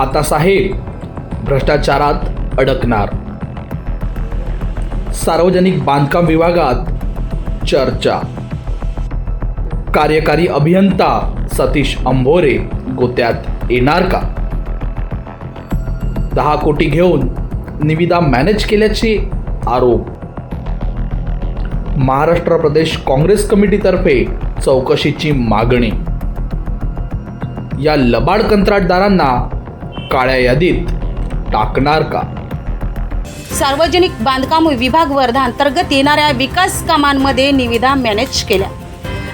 आता साहेब भ्रष्टाचारात अडकणार. सार्वजनिक बांधकाम विभागात चर्चा. कार्यकारी अभियंता सतीश अंभोरे गोत्यात येणार का? दहा कोटी घेऊन निविदा मॅनेज केल्याचे आरोप. महाराष्ट्र प्रदेश काँग्रेस कमिटीतर्फे चौकशीची मागणी. या लबाड कंत्राटदारांना काळ्या यादीत टाकणार का? सार्वजनिक बांधकाम विभाग वर्धा अंतर्गत येणाऱ्या विकास कामांमध्ये निविदा मॅनेज केल्या.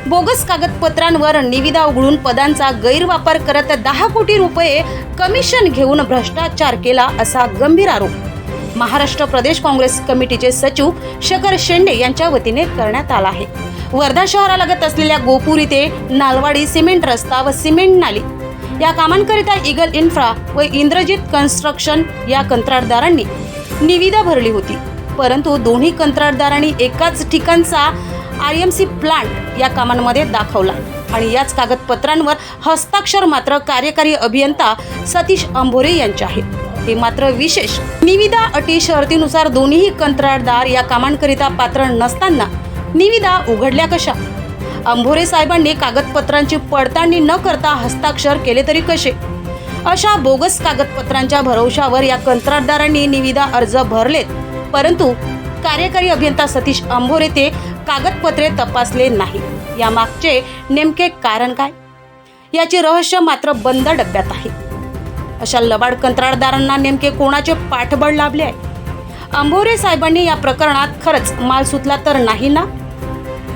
बोगस कागदपत्रांवर निविदा उघडून पदांचा गैरवापर करत दहा कोटी रुपये कमिशन घेऊन भ्रष्टाचार केला असा गंभीर आरोप. महाराष्ट्र प्रदेश काँग्रेस कमिटीचे सचिव शेखर शेंडे यांच्या वतीने करण्यात आला आहे. वर्धा शहरालगत असलेल्या गोपूर इथे नालवाडी सिमेंट रस्ता व सिमेंट नाली या कामांकरिता इगल इन्फ्रा व इंद्रजित कन्स्ट्रक्शन या कंत्राटदारांनी निविदा भरली होती. परंतु दोन्ही कंत्राटदारांनी एकाच ठिकाणचा आय एम सी प्लांट या कामांमध्ये दाखवला आणि याच कागदपत्रांवर हस्ताक्षर मात्र कार्यकारी अभियंता सतीश अंभोरे यांचे आहेत हे मात्र विशेष. निविदा अटी शर्तीनुसार दोन्ही कंत्राटदार या कामांकरिता पात्र नसताना निविदा उघडल्या कशा? अंभोरे साहेबांनी कागदपत्रांची पडताळणी न करता हस्ताक्षर केले तरी कसे? अशा बोगस कागदपत्रांच्या भरवशावर या कंत्राटदारांनी निविदा अर्ज भरलेत. परंतु कार्यकारी अभियंता सतीश अंभोरे ते कागदपत्रे तपासले नाही या मागचे नेमके कारण काय? याचे रहस्य मात्र बंद डब्यात आहे. अशा लबाड कंत्राटदारांना नेमके कोणाचे पाठबळ लाभले आहे? अंभोरे साहेबांनी या प्रकरणात खरंच माल सुटला तर नाही ना?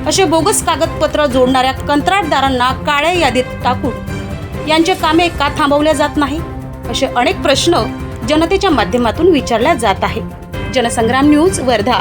असे बोगस कागदपत्र जोडणाऱ्या कंत्राटदारांना काळ्या यादीत टाकून यांचे कामे का थांबवल्या जात नाही? असे अनेक प्रश्न जनतेच्या माध्यमातून विचारल्या जात आहे जनसंग्राम न्यूज वर्धा.